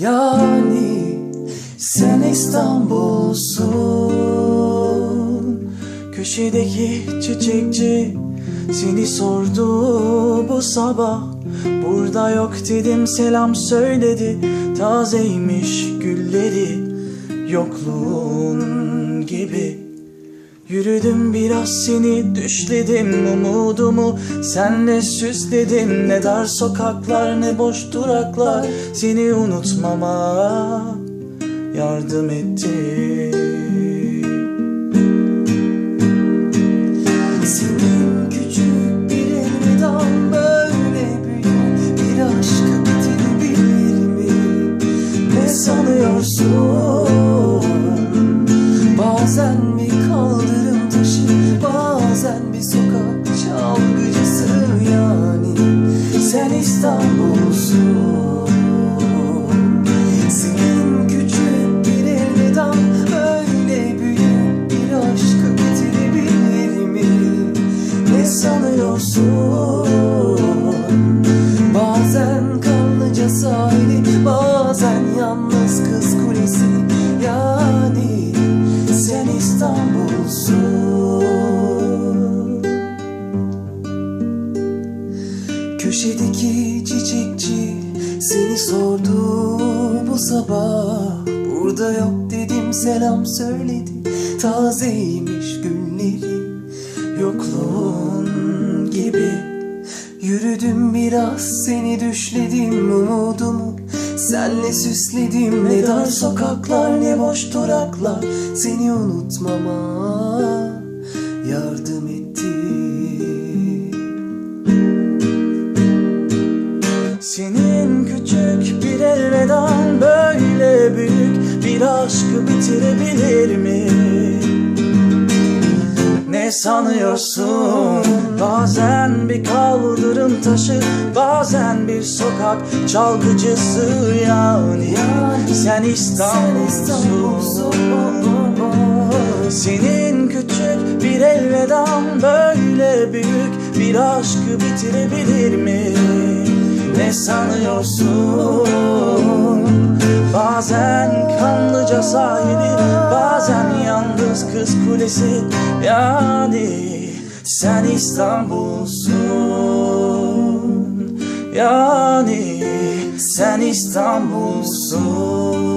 Yani sen İstanbul'sun. Köşedeki çiçekçi seni sordu bu sabah. Burada yok dedim selam söyledi. Tazeymiş gülleri yokluğun gibi Yürüdüm biraz seni düşledim umudumu Senle süsledim ne dar sokaklar ne boş duraklar Seni unutmama yardım etti Senin küçük bir elveden böyle büyük bir aşkı bitirebilir mi? Ne sanıyorsun? Yalnız kız kulesi Yani sen İstanbul'sun. Köşedeki çiçekçi seni sordu bu sabah. Burada yok dedim selam söyledi. Tazeymiş günleri yokluğun Yürüdüm biraz seni düşledim umudumu Senle süsledim ne dar sokaklar ne boş duraklar Seni unutmama yardım etti senin küçük bir elveden böyle büyük bir aşkı bitirebilir mi? Sanıyorsun? Bazen bir kaldırım taşı, bazen bir sokak çalgıcısı yani. Sen İstanbul'sun. Senin küçük bir elveden böyle büyük bir aşkı bitirebilir mi? Ne sanıyorsun? Bazen kanlıca sahili Bazen yalnız kız kulesi. Yani sen İstanbul'sun. Yani sen İstanbul'sun